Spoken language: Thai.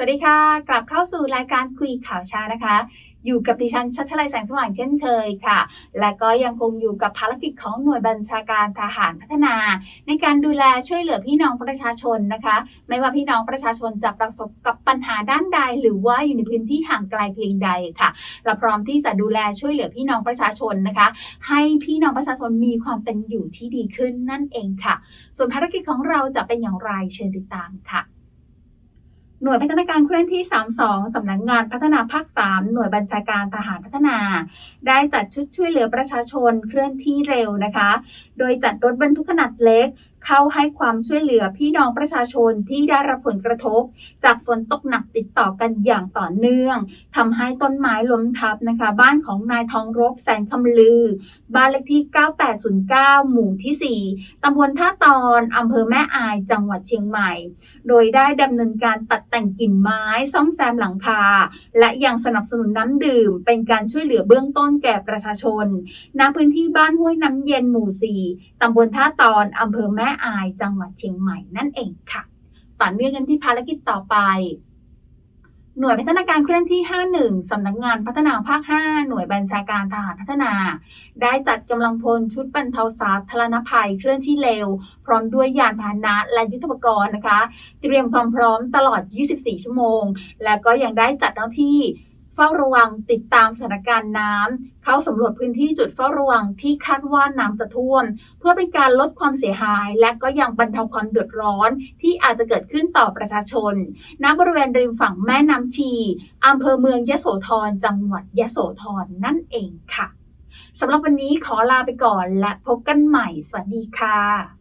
สวัสดีค่ะ กลับเข้าสู่รายการคุยข่าวเช้านะคะ อยู่กับดิฉันชัชลัยแสงสว่างเช่นเคยค่ะ และก็ยังคงอยู่กับภารกิจของหน่วยบัญชาการทหารพัฒนา ในการดูแลช่วยเหลือพี่น้องประชาชนนะคะ ไม่ว่าพี่น้องประชาชนจะประสบกับปัญหาด้านใด หรือว่าอยู่ในพื้นที่ห่างไกลเพียงใดค่ะเราพร้อมที่จะดูแลช่วยเหลือพี่น้องประชาชนนะคะ ให้พี่น้องประชาชนมีความเป็นอยู่ที่ดีขึ้นนั่นเองค่ะ ส่วนภารกิจของเราจะเป็นอย่างไรเชิญติดตามค่ะ หน่วยพัฒนาการเคลื่อนที่ 32 สำนักงานพัฒนาภาค 3 หน่วยบัญชาการทหารพัฒนา ได้จัดชุดช่วยเหลือประชาชนเคลื่อนที่เร็วนะคะ โดยจัดรถบรรทุกขนาดเล็กเข้าให้ความช่วยเหลือพี่น้องประชาชนที่ได้รับผลกระทบ จากฝนตกหนักติดต่อกันอย่างต่อเนื่องทำให้ต้นไม้ล้มทับนะคะ บ้านของนายทองรบแสนคำลือ บ้านเลขที่ 9809 หมู่ที่ 4ตำบลท่าตอนอำเภอแม่อายจังหวัดเชียงใหม่ โดยได้ดำเนินการตัดแต่งกิ่งไม้ซ่อมแซมหลังคา และยังสนับสนุนน้ำดื่ม เป็นการช่วยเหลือเบื้องต้นแก่ประชาชนณพื้นที่บ้านห้วยน้ำเย็นหมู่ 4ตำบลท่าตอนอำเภอแม่อายจังหวัดเชียงใหม่นั่นเองค่ะ ต่อเนื่องกันที่ภารกิจต่อไป หน่วยพัฒนาการเคลื่อนที่ 51 สำนักงานพัฒนาภาค 5 หน่วยบัญชาการทหารพัฒนา ได้จัดกำลังพลชุดบรรเทาสาธารณภัยเคลื่อนที่เร็ว พร้อมด้วยยานพาหนะและยุทธปกรณ์นะคะ เตรียมความพร้อมตลอด 24 ชั่วโมง และก็ยังได้จัดเจ้าหน้าที่ เฝ้าระวังติดตามสถานการณ์น้ำเข้าสำรวจพื้นที่จุดเฝ้าระวังที่คาดว่าน้ำจะท่วม เพื่อเป็นการลดความเสียหาย และก็ยังบรรเทาความเดือดร้อน ที่อาจจะเกิดขึ้นต่อประชาชน ณบริเวณริมฝั่งแม่น้ำชีอำเภอเมืองยะโสธรจังหวัดยะโสธรนั่นเองค่ะสำหรับวันนี้ขอลาไปก่อนและพบกันใหม่ สวัสดีค่ะ